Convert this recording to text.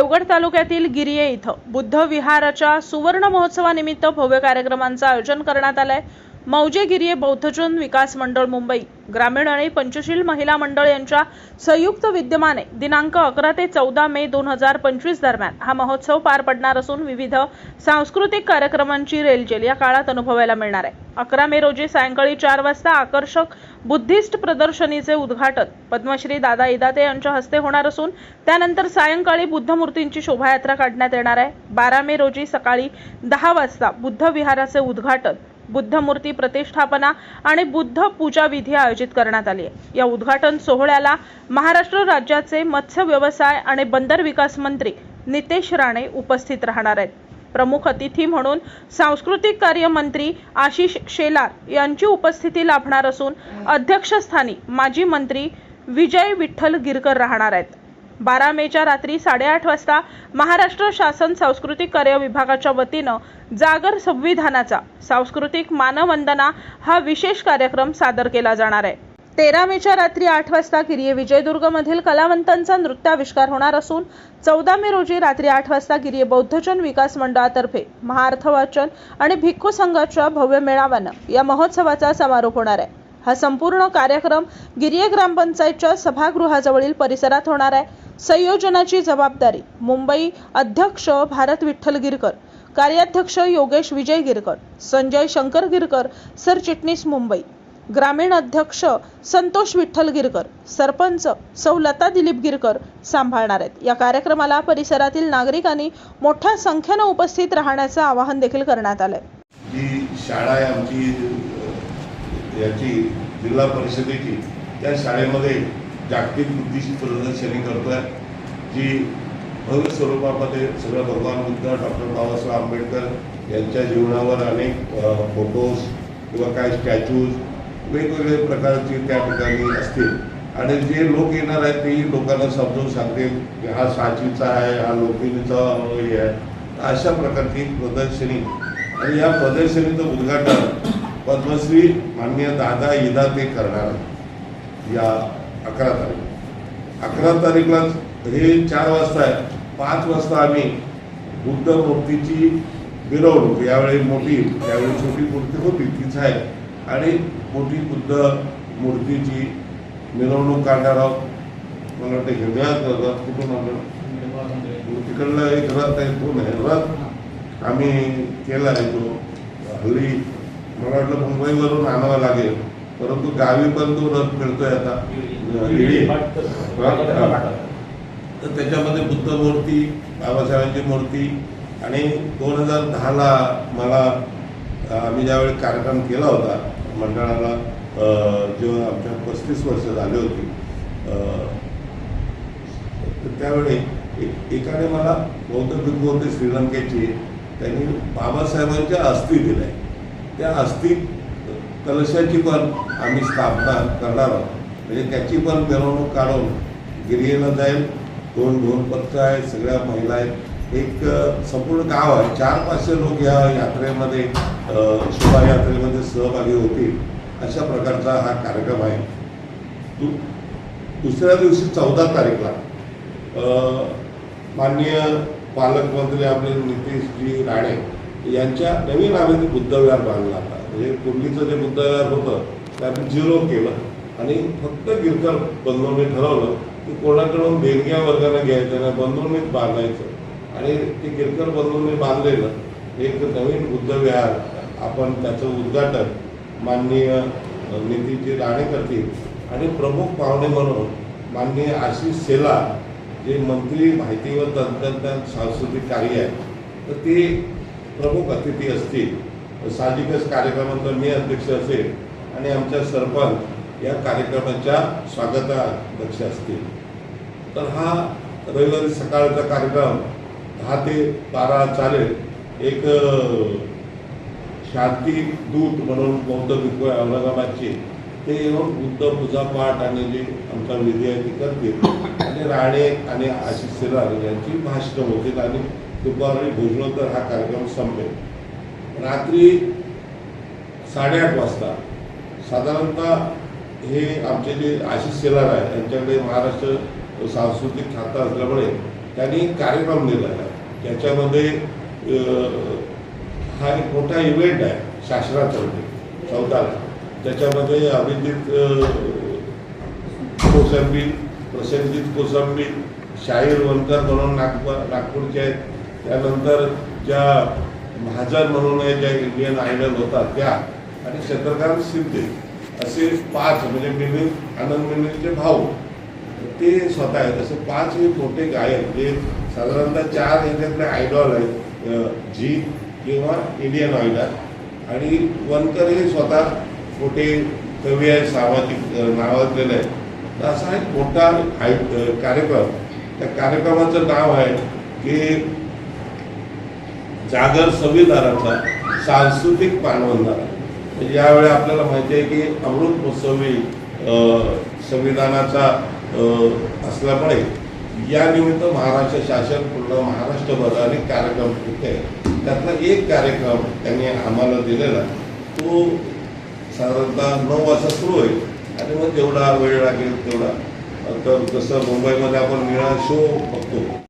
देवगड तालुक्यातील गिरिये इथं बुद्ध विहाराच्या सुवर्ण महोत्सवानिमित्त भव्य कार्यक्रमांचं आयोजन करण्यात आलंय. मौजे गिरिये बौद्धजन विकास मंडळ मुंबई. ग्रामीण आणि पंचशील महिला मंडळ यांच्या संयुक्त विद्यमाने दिनांक अकरा ते चौदा मे दोन हजार पंचवीस दरम्यान हा महोत्सव पार पडणार असून विविध सांस्कृतिक कार्यक्रमांची रेलचेल या काळात अनुभवायला मिळणार आहे. अकरा मे रोजी सायंकाळी चार वाजता आकर्षक बुद्धिस्ट प्रदर्शनीचे उद्घाटन पद्मश्री दादा इदाते यांच्या हस्ते होणार असून त्यानंतर सायंकाळी बुद्ध मूर्तींची शोभायात्रा काढण्यात येणार आहे. बारा मे रोजी सकाळी दहा वाजता बुद्ध विहाराचे उद्घाटन बुद्ध मूर्ती प्रतिष्ठापना आणि बुद्ध पूजा विधी आयोजित करण्यात आली आहे. या उद्घाटन सोहळ्याला महाराष्ट्र राज्याचे मत्स्य व्यवसाय आणि बंदर विकास मंत्री नितेश राणे उपस्थित राहणार आहेत. प्रमुख अतिथी म्हणून सांस्कृतिक कार्य मंत्री आशिष शेलार यांची उपस्थिती लाभणार असून अध्यक्षस्थानी माजी मंत्री विजय विठ्ठल गिरकर राहणार आहेत. बारा मेच्या रात्री साडेआठ वाजता महाराष्ट्र शासन सांस्कृतिक कार्य विभागाच्या वतीनं जागर संविधानाचा सांस्कृतिक मानवंदना हा विशेष कार्यक्रम सादर केला जाणार आहे. तेरा मेच्या रात्री आठ वाजता किरिये विजयदुर्गमधील कलावंतांचा नृत्याविष्कार होणार असून चौदा मे रोजी रात्री आठ वाजता किरिये बौद्धजन विकास मंडळातर्फे महाअर्थ वाचन आणि भिक्खू संघाच्या भव्य मेळाव्यानं या महोत्सवाचा समारोप होणार आहे. हा संपूर्ण कार्यक्रम गिरिये ग्रामपंचायतच्या सभागृहाजवळील परिसरात होणार आहे. संयोजनाची जबाबदारी. मुंबई अध्यक्ष भारत विठ्ठल गिरकर कार्याध्यक्ष योगेश विजय गिरकर संजय शंकर गिरकर सरचिटणीस मुंबई ग्रामीण अध्यक्ष संतोष विठ्ठल गिरकर सरपंच सौ लता दिलीप गिरकर सांभाळणार आहेत. या कार्यक्रमाला परिसरातील नागरिकांनी मोठ्या संख्येनं उपस्थित राहण्याचं आवाहन देखील करण्यात आलंय. जी शाळा आहे आमची याची जिल्हा परिषदेची. त्या शाळेमध्ये जागतिक बुद्धीची प्रदर्शनी करतोय जी भव्य स्वरूपामध्ये सगळं भगवान बुद्ध डॉक्टर बाबासाहेब आंबेडकर यांच्या जीवनावर अनेक फोटोज किंवा काय स्टॅच्यूज वेगवेगळे प्रकारचे त्या ठिकाणी असतील. आणि जे लोक येणार आहेत तेही लोकांना समजून सांगतील की हा साचीचा आहे हा लोकिनीचा हे आहे. अशा प्रकारची प्रदर्शनी. आणि या प्रदर्शनीचं उद्घाटन पद्मश्री माननीय दादा इदा ते करणार या अकरा तारीख. अकरा तारीखला हे चार वाजता आहे. पाच वाजता आम्ही बुद्ध मूर्तीची मिरवणूक यावेळी मोठी त्यावेळी छोटी मूर्ती होती तीच आहे. आणि मोठी बुद्ध मूर्तीची मिरवणूक काढणार आहोत. मला वाटतं हिरव्यात रथ कुठून आणलं तिकडलं एक रथ आहे तो नाही रथ आम्ही केला आहे तो हल्ली. मला वाटलं मुंबईवरून आणावा लागेल. परंतु गावी पण तो रथ मिळतोय आता. तर त्याच्यामध्ये बुद्ध मूर्ती बाबासाहेबांची मूर्ती आणि दोन हजार दहाला मला आम्ही ज्यावेळी कार्यक्रम केला होता मंडळाला जेव्हा आमच्या पस्तीस वर्ष झाले होती त्यावेळी एक- एकाने मला बौद्ध भिक्खू होते श्रीलंकेची त्यांनी बाबासाहेबांच्या अस्थी दिल्या. त्या अस्थी कलशाची पण आम्ही स्थापना करणार आहोत. म्हणजे त्याची पण मिरवणूक काढून गिरियेला जाईल. दोन दोन पथकं आहेत सगळ्या महिला आहेत. एक संपूर्ण गाव आहे. चार पाचशे लोक या यात्रेमध्ये शोभायात्रेमध्ये सहभागी होतील. अशा प्रकारचा हा कार्यक्रम आहे. दु दुसऱ्या दिवशी चौदा तारीखला माननीय पालकमंत्री आपले नितीशजी राणे यांच्या नवीन आम्ही बुद्धविहार बांधला होता. म्हणजे पूर्वीचं जे बुद्धविहार होतं ते आम्ही झिरो केलं. आणि फक्त गिरकर बंधूंनी ठरवलं की कोणाकडून देणग्या वर्गाला घ्यायचं ना बंधूंनीच बांधायचं. आणि ते गिरकर बंधूंनी बांधलेलं एक नवीन बुद्धविहार आपण त्याचं उद्घाटन माननीय नितीनजी राणे करतील. आणि प्रमुख पाहुणे म्हणून माननीय आशिष सेला जे मंत्री माहिती व तंत्रज्ञान सांस्कृतिक कार्य आहे तर ते प्रमुख अतिथी असतील. साहजिकच कार्यक्रमाचा मी अध्यक्ष असेल आणि आमच्या सरपंच या कार्यक्रमाच्या स्वागताध्यक्ष असतील. तर हा रविवारी सकाळचा कार्यक्रम दहा ते बारा चालेल. एक शांती दूत म्हणून बौद्ध भिक्व औरंगाबादची औरंगाबादचे ते येऊन बुद्ध पूजा पाठ आणि जे आमचा विधी आहे ती करतील. आणि राणे आणि आशिष सिरार यांची भाषणं होतील आणि दुपारी भोजनोत्तर हा कार्यक्रम संपेल. रात्री साडेआठ वाजता. साधारणतः हे आमचे जे आशिष शेलार आहे यांच्याकडे महाराष्ट्र सांस्कृतिक खातं असल्यामुळे त्यांनी कार्यक्रम दिलेला आहे. त्याच्यामध्ये हा एक मोठा इव्हेंट आहे शासनातर्फे चौदाला त्याच्यामध्ये अभिजित अं, कोसंबी प्रसेनजित कोसंबी शाहीर वनकर म्हणून नागपूर नागपूरचे आहेत. त्यानंतर ज्या महाजन म्हणून आहे ज्या इंडियन आयडल होता त्या आणि चंद्रकांत शिंदे असे पाच म्हणजे मिलिंद आनंद मिलिंदचे भाऊ. ते स्वतः आहेत. असे पाच हे मोठे गायक जे साधारणतः चार याच्यातले आयडॉल आहेत. अं, झी किंवा इंडियन आयडॉल आणि वनकर हे स्वतः मोठे कवी आहे सामाजिक नावाजलेले आहेत. तर असा एक मोठा आय कार्यक्रम. त्या कार्यक्रमाचं नाव आहे की जागर संविधानाचा सांस्कृतिक पाणवंदारा म्हणजे यावेळी आपल्याला माहिती आहे की अमृत महोत्सवी संविधानाचा असल्यामुळे यानिमित्त महाराष्ट्र शासन पूर्ण महाराष्ट्रभर अनेक कार्यक्रम होते त्यातला एक कार्यक्रम त्यांनी आम्हाला दिलेला. तो साधारणतः नऊ वाजता सुरू होईल. आणि मग जेवढा वेळ लागेल तेवढा. तर जसं मुंबईमध्ये आपण निळा शो बघतो